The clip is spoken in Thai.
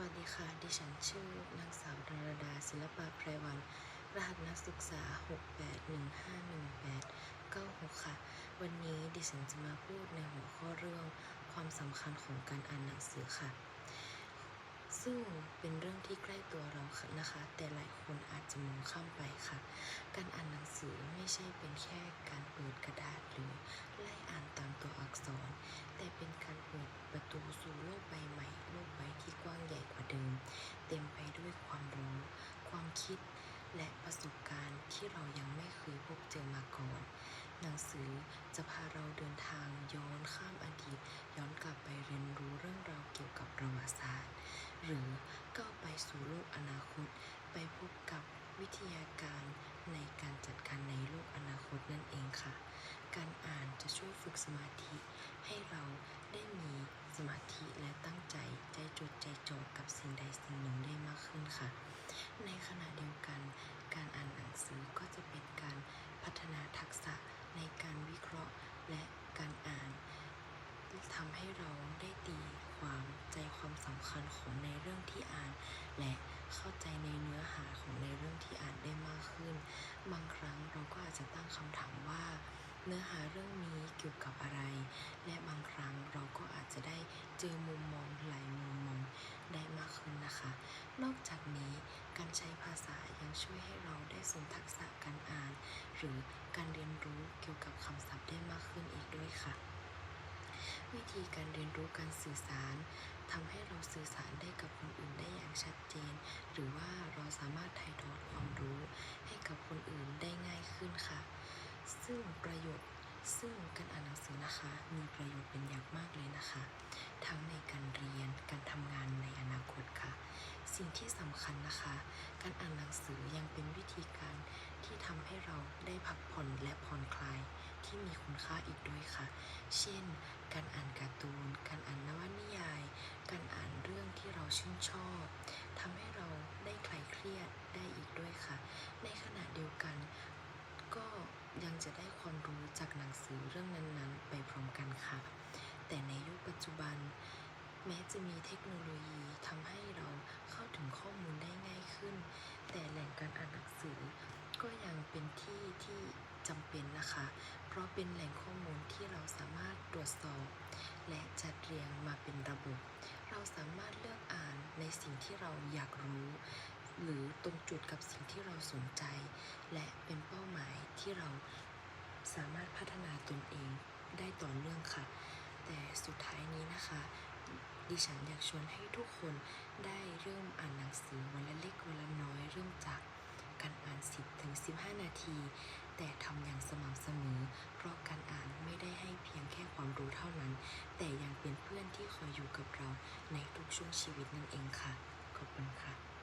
วัสดีค่ะ ดิฉันชื่อนางสาวดารดาศิลปะไพรวัน รหัสนักศึกษา 6815189ค่ะ วันนี้ดิฉันจะมาพูดในหัวข้อเรื่องความสำคัญของการอ่านหนังสือค่ะ ซึ่งเป็นเรื่องที่ใกล้ตัวเราค่ะนะคะ แต่หลายคนอาจจะมองข้ามไปค่ะ การอ่านหนังสือไม่ใช่เป็นแค่การเปิดกระดาษหรือไล่อ่านตามตัวอักษร เต็มไปด้วยความรู้ ความคิด และประสบการณ์ที่เรายังไม่เคยพบเจอมาก่อน หนังสือจะพาเราเดินทางย้อนข้ามอดีต ย้อนกลับไปเรียนรู้เรื่องราวเกี่ยวกับประวัติศาสตร์ หรือก้าวไปสู่โลกอนาคต ไปพบกับวิทยาการในการจัดการในโลกอนาคตนั่นเองค่ะ การอ่านจะช่วยฝึกสมาธิ ให้เราได้มีสมาธิและตั้งใจใจจดใจจ่อกับสิ่งใดสิ่งหนึ่งได้มากขึ้นค่ะ ในขณะเดียวกัน การอ่านหนังสือก็จะเป็นการพัฒนาทักษะในการวิเคราะห์และการอ่านทำให้เราได้ตีความใจ ความสำคัญของในเรื่องที่อ่าน และเข้าใจในเนื้อหาของในเรื่องที่อ่านได้มากขึ้น บางครั้งเราก็อาจจะตั้งคำถามว่า เนื้อหาเรื่องนี้เกี่ยวกับอะไร และบางครั้งเราก็อาจจะได้เจอมุมมองหลายมุมมองได้มากขึ้นนะคะ นอกจากนี้การใช้ภาษายังช่วยให้เราได้ส่งทักษะการอ่าน หรือการเรียนรู้เกี่ยวกับคำศัพท์ได้มากขึ้นอีกด้วยค่ะ วิธีการเรียนรู้การสื่อสารทำให้เราสื่อสารได้กับคนอื่นได้อย่างชัดเจน หรือว่าเราสามารถถ่ายทอดความรู้ให้กับคนอื่นได้ง่ายขึ้นค่ะ ซึ่งประโยชน์ซึ่งการอ่านหนังสือนะคะ มีประโยชน์เป็นอย่างมากเลยนะคะ ทั้งในการเรียนการทำงานในอนาคตค่ะ สิ่งที่สำคัญนะคะ การอ่านหนังสือยังเป็นวิธีการที่ทำให้เราได้พักผ่อนและผ่อนคลายที่มีคุณค่าอีกด้วยค่ะ การอ่านการ์ตูน การอ่านนวนิยาย การอ่านเรื่องที่เราชื่นชอบทำให้เราได้คลายเครียดได้อีกด้วยค่ะ ในขณะเดียวกันก็ยังจะได้ความรู้จากหนังสือเรื่องนั้นๆ ไปพร้อมกันค่ะ แต่ในยุคปัจจุบัน แม้จะมีเทคโนโลยีทำให้เราเข้าถึงข้อมูลได้ง่ายขึ้น แต่แหล่งการอ่านหนังสือ จำเป็นนะคะ เพราะเป็นแหล่งข้อมูลที่เราสามารถตรวจสอบ และจัดเรียงมาเป็นระบบ เราสามารถเลือกอ่านในสิ่งที่เราอยากรู้ หรือตรงจุดกับสิ่งที่เราสนใจ และเป็นเป้าหมายที่เราสามารถพัฒนาตนเองได้ต่อเนื่องค่ะ แต่สุดท้ายนี้นะคะ ดิฉันอยากชวนให้ทุกคนได้เริ่มอ่านหนังสือวันละเล็กวันละน้อยเริ่มจากการอ่าน 10ถึง15 นาที แต่ทำอย่างสม่ำเสมอ เพราะการอ่านไม่ได้ให้เพียงแค่ความรู้เท่านั้น แต่ยังเป็นเพื่อนที่คอยอยู่กับเราในทุกช่วงชีวิตนั่นเองค่ะ ขอบคุณค่ะ